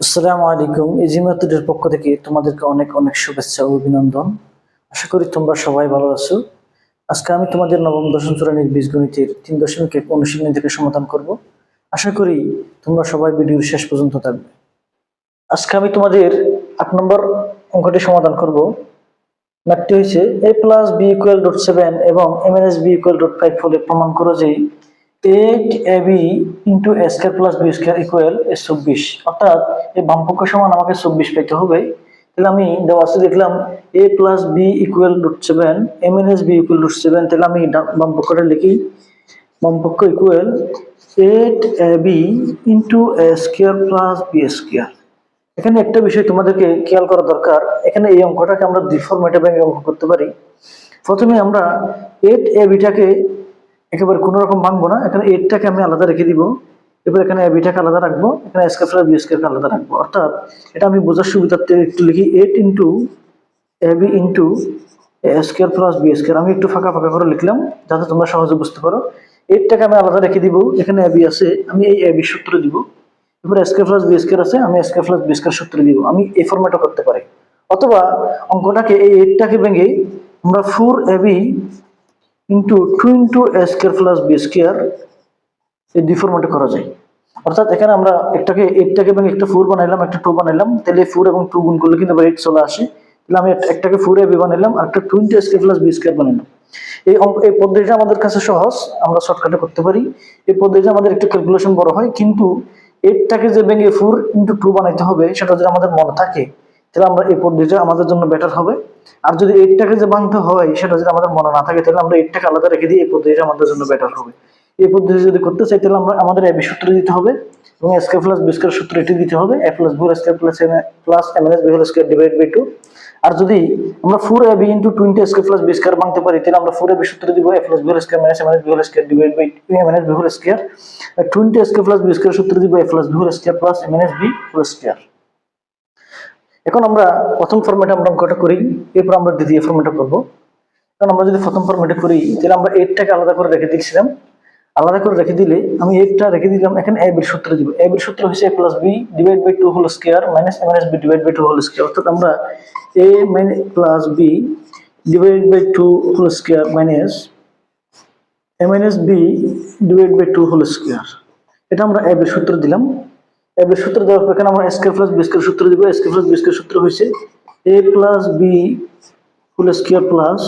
আসসালামু আলাইকুম। ইজিমাতুদের পক্ষ থেকে তোমাদেরকে অনেক অনেক শুভেচ্ছা ও অভিনন্দন। আশা করি তোমরা সবাই ভালো আছো। আজকে আমি তোমাদের নবম, দশম শ্রেণির বীজগণিতের তিন দশমিক এক অনুশীলনী থেকে সমাধান করব। আশা করি তোমরা সবাই ভিডিওর শেষ পর্যন্ত থাকবে। আজকে আমি তোমাদের আট নম্বর অঙ্কটি সমাধান করব। ম্যাথটি হয়েছে A plus B equal dot seven এবং minus B equal dot five হলে প্রমাণ করো যে eight A B into A plus B square equal চব্বিশ অর্থাৎ এই বামপক্ষ সমান আমাকে চব্বিশ পেতে হবে। তাহলে আমি দেওয়া দেখলাম A plus B equal dot seven minus B equal dot seven তাহলে আমি বামপক্ষটা লিখি। বামপক্ষ equal eight A B into A square plus B square এখানে একটা বিষয় তোমাদেরকে খেয়াল করা দরকার। এখানে এই অঙ্কটাকে আমরা দুই ফরম্যাটে ভেঙে অঙ্ক করতে পারি। প্রথমে আমরা এইট এ বিটাকে একেবারে কোনো রকম ভাঙবো না। এখানে এইটটাকে আমি আলাদা রেখে দিব। এবার এখানে বিটাকে আলাদা রাখব। এখানে স্কোয়ার প্লাস বি স্কোয়ারকে আলাদা রাখব। অর্থাৎ এটা আমি বোঝার সুবিধার্থে একটু লিখি eight into A B into square plus B square আমি একটু ফাঁকা ফাঁকা করে লিখলাম, যাতে তোমরা সহজে বুঝতে পারো। এইটটাকে আমি আলাদা রেখে দিব। এখানে এ বি আছে, আমি এই এ বি সূত্র দিব। এবার স্কোয়ার প্লাস বি স্কোয়ার আছে, আমি স্কোয়ার প্লাস বি স্কোয়ার সূত্র দিব। আমি এই ফরম্যাটও করতে পারি। অথবা অঙ্কটাকে এই এইটটাকে ভেঙে আমরা four A B into two into A square plus B square এই দুই ফরম্যাটে করা যায়। অর্থাৎ এখানে আমরা একটাকে এইটটাকে এবং একটা ফোর বানাইলাম, একটা টু বানাইলাম, তাহলে ফোর এবং টু গুণ করলে কিন্তু এইট চলে আসে। তাহলে আমি একটা- একটাকে ফোর এবি বানাইলাম, আর একটা two into square plus B square বানাইলাম। এই এই পদ্ধতিটা আমাদের কাছে সহজ, আমরা শর্টকাটে করতে পারি। এই পদ্ধতিটা আমাদের একটু ক্যালকুলেশন বড় হয়, কিন্তু এইটটাকে যে ভেঙে ফোর ইন্টু টু বানাইতে হবে, সেটা যদি আমাদের মনে থাকে তাহলে আমরা এই পদ্ধতিটা আমাদের জন্য বেটার হবে। আর যদি এইটটাকে যে ভাঙতে হয়, সেটা যদি আমাদের মনে না থাকে, তাহলে আমরা এইটটাকে আলাদা রেখে দিই এই পদ্ধতিটা আমাদের জন্য বেটার হবে। এই পদ্ধতি যদি করতে চাই, তাহলে আমরা আমাদের এবি সূত্র দিতে হবে এবং স্কোয়ার প্লাস বি স্কোয়ার সূত্র এটি দিতে হবে। A plus B square plus M plus minus B whole square divide by two আর যদি আমরা four A B into twenty square plus B square ভাঙতে পারি, তাহলে আমরা ফোর এ বি সূত্র দিব A plus B square minus minus B whole square divide by two minus B whole square twenty square plus B square সূত্র দিব A plus B square plus minus B whole square এখন আমরা প্রথম ফর্মেটে আমরা অঙ্কটা করি, এরপর আমরা দ্বিতীয় ফর্মেটে করব। কারণ আমরা যদি প্রথম ফর্মেটে করি, তাহলে আমরা এইটটাকে আলাদা করে রেখে দিয়েছিলাম। আলাদা করে রেখে দিলে আমি এইটটা রেখে দিলাম, এখানে এ বির সূত্র দিব। এ বির সূত্র হচ্ছে A plus B divide by two whole square minus minus B divide by two whole square অর্থাৎ আমরা A minus plus B divide by two whole square minus minus B divide by two whole square এটা আমরা এ বির সূত্র দিলাম। এ বির সূত্র দেওয়ার পর এখানে আমরা স্কোয়ার প্লাস বি স্কোয়ার সূত্র দিব। স্কোয়ার প্লাস বি স্কোয়ার সূত্র হয়েছে A plus B whole square plus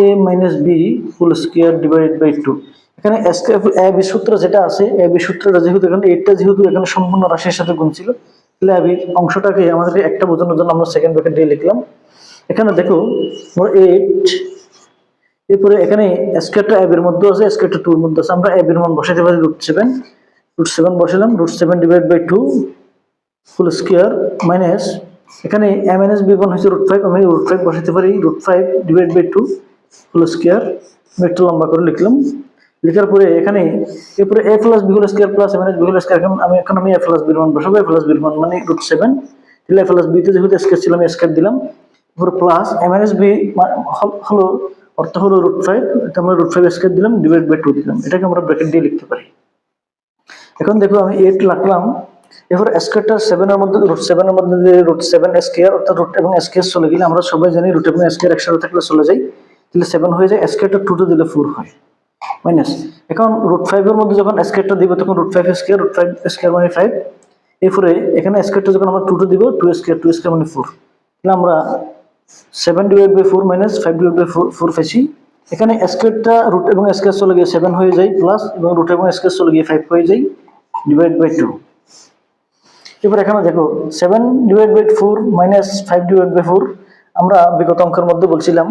A minus B whole square divide by two এখানে স্কোয়ার এ বি সূত্র যেটা আছে এ বি সূত্রটা যেহেতু এখানে এইটটা যেহেতু এখানে সম্পূর্ণ রাশির সাথে গুণ ছিল, তাহলে বি অংশটাকে আমাদেরকে একটা বোঝানোর জন্য আমরা সেকেন্ড ব্র্যাকেট দিয়ে লিখলাম। এখানে দেখো এইট এরপরে এখানে স্কোয়ারটা এর মধ্যে আছে স্কোয়ারটা টুর মধ্যে আছে। আমরা এর মান বসাতে পারি রুট সেভেন রুট সেভেন বসালাম root seven divide by two full square minus এখানে M N S B one হচ্ছে রুট ফাইভ আমি রুট ফাইভ বসাতে পারি root five divide by two full square একটু লম্বা করে লিখলাম। লেখার পরে এখানে, এরপরে A plus B whole square plus minus B whole square এখন আমি এখন আমি এ প্লাস বির মান বসাবো এ প্লাস বির মান রুট সেভেন তাহলে এ প্লাস বিতে যেহেতু স্কোয়ার ছিল, আমি স্কোয়ার দিলাম। এরপর plus M N S B হলো অর্থ হলো রুট ফাইভ এটা আমরা রুট ফাইভ স্কোয়ার দিলাম ডিভাইড বাই টু দিলাম। এটাকে আমরা ব্র্যাকেট দিয়ে লিখতে পারি। এখন দেখো আমি এইট রাখলাম এরপর স্কোয়ারটা সেভেনের মধ্যে রুট সেভেনের মধ্যে রুট সেভেন স্কোয়ার অর্থাৎ রুট এবং স্কোয়ার চলে গেলে আমরা সবাই জানি রুট এবং স্কোয়ার একসাথে থাকলে চলে যাই তাহলে সেভেন হয়ে যায় স্কোয়ারটা টুটে দিলে ফোর হয় মাইনাস এখন রুট ফাইভের মধ্যে যখন স্কোয়ারটা দিব তখন root five square root five square মানে ফাইভ এরপরে এখানে স্কোয়ারটা যখন আমরা টুটে দিব টু স্কোয়ার টু স্কোয়ার মানে ফোর তাহলে আমরা seven divide by four minus five divide by four four পেয়েছি এখানে স্কোয়ারটা রুট এবং স্কোয়ার চলে গিয়ে সেভেন হয়ে যায় প্লাস এবং রুট এবং স্কোয়ার চলে গিয়ে ফাইভ হয়ে যায় ডিভাইড বাই টু এবার এখানে দেখো seven divide by four minus five divide by four আমরা বিগত অঙ্কের মধ্যে বলছিলাম,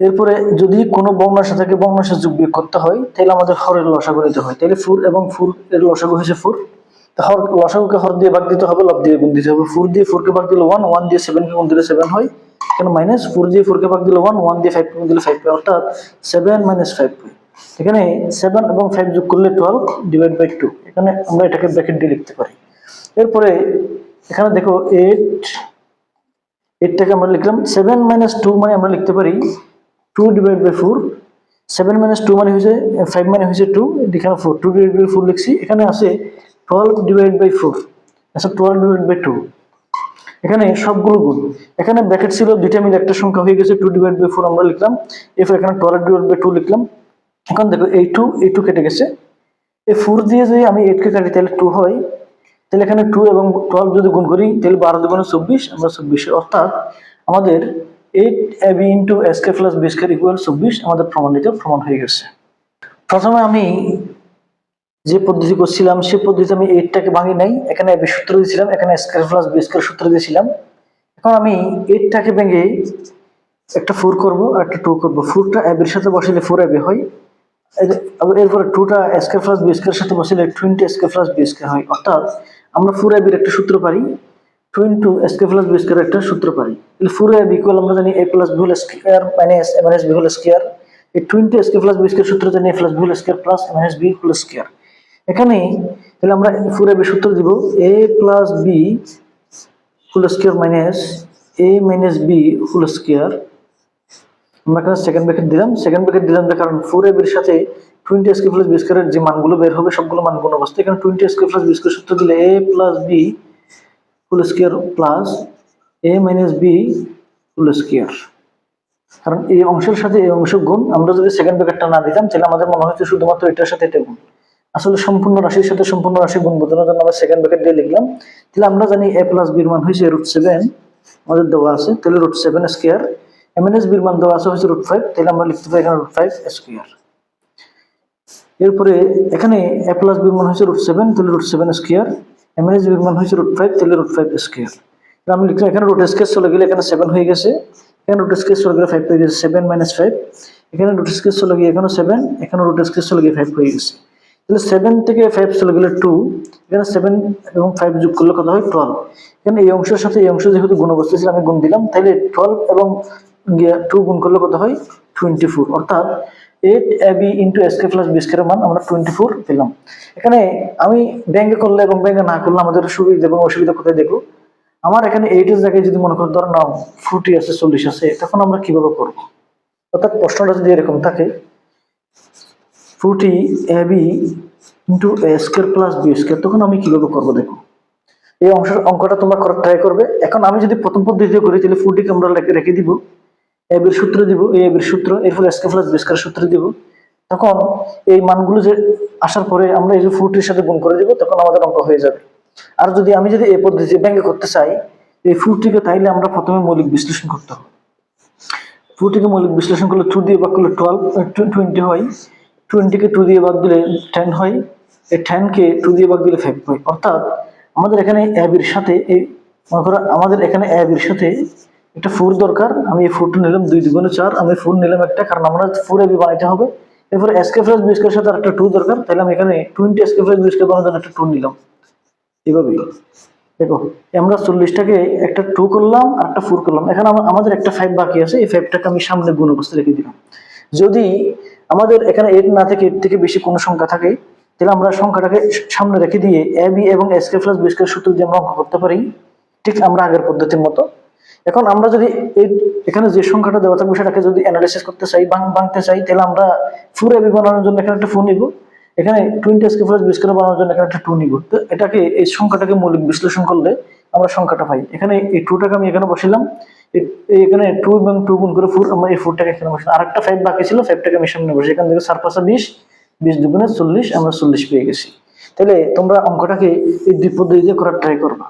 এরপরে যদি কোনো বর্ণার সাথে বর্ণার সাথে যোগ বিয়োগ করতে হয়, তাহলে আমাদের হরের লসাগু নিতে হয়। তাহলে ফোর এবং ফোর এর লসাগু হয়েছে ফোর হর, লসাগুকে হর দিয়ে ভাগ দিতে হবে, লব দিয়ে গুণ দিতে হবে। ফোর দিয়ে ফোরকে ভাগ দিলে ওয়ান ওয়ান দিয়ে সেভেনকে গুণ দিলে সেভেন হয়। এখানে মাইনাস ফোর দিয়ে ফোরকে ভাগ দিলে ওয়ান ওয়ান দিয়ে ফাইভ দিলে ফাইভ পাই অর্থাৎ সেভেন মাইনাস ফাইভ পাই এখানে সেভেন এবং ফাইভ যোগ করলে টুয়েলভ ডিভাইড বাই টু এখানে আমরা এটাকে ব্র্যাকেট দিয়ে লিখতে পারি। এরপরে এখানে দেখো এইট এইটটাকে আমরা লিখলাম। সেভেন মাইনাস টু মানে আমরা লিখতে পারি two divide by four seven minus two মানে হয়েছে ফাইভ মানে হয়েছে টু এখানে four two divide by four লিখছি। এখানে আছে টুয়েলভ ডিভাইড বাই ফোর আচ্ছা টুয়েলভ ডিভাইড বাই টু এখানে সবগুলো গুণ। এখানে ব্র্যাকেট ছিল, দুইটা মিলে একটা সংখ্যা হয়ে গেছে। টু ডিভাইড বাই ফোর আমরা লিখলাম। এরপর এখানে টুয়েলভ ডিভাইড বাই টু লিখলাম। এখন দেখো এই টু এই টু কেটে গেছে। এই ফোর দিয়ে যদি আমি এইটকে কাটি, তাহলে টু হয়। তাহলে এখানে টু এবং টুয়েলভ যদি গুণ করি, তাহলে বারো দুগুণে চব্বিশ, আমরা চব্বিশে অর্থাৎ আমাদের eight A B into S K plus B square equal চব্বিশ, আমাদের প্রমাণিত প্রমাণ হয়ে গেছে। প্রথমে আমি যে পদ্ধতি করছিলাম সেই পদ্ধতিতে আমি এইটটাকে ভাঙি নাই। এখানে বি সূত্র দিয়েছিলাম, এখানে স্কোয়ার প্লাস বি স্কোয়ার সূত্র দিয়েছিলাম। এখন আমি এইটটাকে ভেঙে একটা ফোর করব, আর একটা টু করব। ফোরটা এর সাথে বসালে ফোর এবি হয়। এরপরে টুটা স্কোয়ার প্লাস বি স্কোয়ার সাথে বসালে twenty square plus B square হয়। অর্থাৎ আমরা ফোর এবির একটা সূত্র পারি two into square plus B একটা সূত্র পারি। তাহলে ফোর এ বি ইকুয়াল আমরা জানি A plus B whole square minus A minus B whole square এই twenty square plus B square সূত্র জানি A plus B whole square plus A minus B whole square এখানে তাহলে আমরা four A B সূত্র দিব A plus B whole square minus A minus B whole square আমরা এখানে সেকেন্ড ব্র্যাকেট দিলাম। সেকেন্ড ব্র্যাকেট দিলাম কারণ ফোর এর সাথে টোয়েন্টি স্কোয়ার প্লাস বি স্কোয়ারের যে মানগুলো বের হবে সবগুলো মান গুণ অবস্থা এখানে twenty square plus B square সূত্র দিলে A plus B full square plus A minus B full square কারণ এই অংশের সাথে এই অংশ গুণ, আমরা যদি সেকেন্ড ব্র্যাকেটটা না দিতাম, তাহলে আমাদের মনে হচ্ছে শুধুমাত্র এটার সাথে এটা গুণ। আসলে সম্পূর্ণ রাশির সাথে সম্পূর্ণ রাশি গুণ বোঝানোর জন্য আমরা সেকেন্ড ব্র্যাকেট দিয়ে লিখলাম। তাহলে আমরা জানি এ প্লাস বির মান হয়েছে রুট সেভেন আমাদের দেওয়া আছে। তাহলে রুট সেভেন স্কোয়ার এমএনএস বির মান দেওয়া আছে রুট ফাইভ তাহলে আমরা লিখতে পারি এখানে রুট ফাইভ স্কোয়ার এরপরে এখানে এ প্লাস বির মান হয়েছে রুট সেভেন তাহলে রুট সেভেন স্কোয়ার এমএনএস বির মান হয়েছে রুট ফাইভ তাহলে রুট ফাইভ স্কোয়ার আমি লিখলাম এখানে রুট স্কেচ চলে গেলে এখানে সেভেন হয়ে গেছে। এখানে রুট স্কেচ চলে গেলে ফাইভ হয়ে গেছে সেভেন মাইনাস ফাইভ এখানে রুট স্কেচ চলে গিয়ে এখানে সেভেন এখানে রুট স্কেচ চলে গিয়ে ফাইভ হয়ে গেছে। তাহলে সেভেন থেকে ফাইভ চলে গেলে টু এখানে সেভেন এবং ফাইভ যোগ করলে কত হয়? টুয়েলভ এখানে এই অংশের সাথে এই অংশ যেহেতু গুণ অবস্থা ছিল আমি গুণ দিলাম। তাহলে টুয়েলভ এবং টু গুণ করলে কত হয়? টোয়েন্টি ফোর অর্থাৎ eight A B into S K plus b স্কোয়ারের মান আমরা টোয়েন্টি ফোর পেলাম। এখানে আমি ব্যাঙ্কে করলে এবং ব্যাঙ্কে না করলে আমাদের সুবিধা এবং অসুবিধা কোথায় দেখো আমার এখানে এইটের জায়গায় যদি মনে করো ধরো না ফোর্টি আছে, চল্লিশ আছে, তখন আমরা কীভাবে করব? অর্থাৎ প্রশ্নটা যদি এরকম থাকে forty a b into a plus b তখন আমি কীভাবে করব দেখো? এই অংশের অঙ্কটা তোমরা ট্রাই করবে। এখন আমি যদি প্রথম পদ্ধতিতে করি, তাহলে ফোর্টিকে আমরা রেখে দিব। এ বির সূত্র দিব এই এ বির সূত্র এরপর স্কে প্লাস বি স্কোয়ার সূত্র দিব। তখন এই মানগুলো যে আসার পরে আমরা এই যে ফোর্টির সাথে গুণ করে দিব, তখন আমাদের অঙ্ক হয়ে যাবে। আর যদি আমি যদি এই পদ্ধতি ব্যাঙ্গে করতে চাই, এই ফোর্টিকে তাইলে আমরা প্রথমে মৌলিক বিশ্লেষণ করতে হবে। ফোর্টিকে মৌলিক বিশ্লেষণ করলে টু দিয়ে ভাগ করলে টুয়েলভ টোয়েন্টি হয়। টোয়েন্টিকে টু দিয়ে ভাগ দিলে টেন হয়। এই টেনকে টু দিয়ে ভাগ দিলে ফাইভ হয়। অর্থাৎ আমাদের এখানে অ্যাবির সাথে এই, মনে করো আমাদের এখানে অ্যাবির সাথে একটা ফোর দরকার, আমি এই ফোরটা নিলাম দুই দুগুণে চার, আমি ফোর নিলাম একটা, কারণ আমরা ফোর এবি বানাইতে হবে। এরপরে এসকে প্লাস বিস্কের সাথে একটা টু দরকার, তাহলে আমি এখানে টোয়েন্টি এসকে বিস্কের বানানোর জন্য একটা টু নিলাম। এইভাবেই দেখো, আমরা চল্লিশটাকে একটা টু করলাম, আর একটা ফোর করলাম। এখন আমাদের একটা ফাইভ বাকি আছে, এই ফাইভটাকে আমি সামনে গুণ অবস্থায় রেখে দিলাম। যদি আমাদের এখানে এইট না থেকে এইট থেকে বেশি কোনো সংখ্যা থাকে, তাহলে আমরা সংখ্যাটাকে সামনে রেখে দিয়ে এ বি এবং এসকে প্লাস বিস্কের সূত্র দিয়ে আমরা অঙ্ক করতে পারি। ঠিক আমরা আগের পদ্ধতির মতো। এখন আমরা যদি এখানে যে সংখ্যাটা দেওয়া থাকবে সেটাকে যদি অ্যানালাইসিস করতে চাই ভাঙ- ভাঙতে চাই, তাহলে আমরা ফুর বানানোর জন্য এখানে একটা ফোন নিব। এখানে টোয়েন্টি এসকে প্লাস বিশ বানানোর জন্য এখানে একটা টু নিব। তো এটাকে, এই সংখ্যাটাকে মৌলিক বিশ্লেষণ করলে আমরা সংখ্যাটা পাই। এখানে এই টুটাকে আমি এখানে বসালাম এখানে টু এবং টু গুণ করে ফোর আমরা এই ফোরটাকে এখানে বসলাম আর একটা ফাইভ বাকি ছিল ফাইভটাকে আমি সামনে বসে এখান থেকে পাঁচা বিশ বিশ দুগুণে চল্লিশ, আমরা চল্লিশ পেয়ে গেছি। তাহলে তোমরা অঙ্কটাকে এই দুই পদ্ধতিতে করার ট্রাই করবা।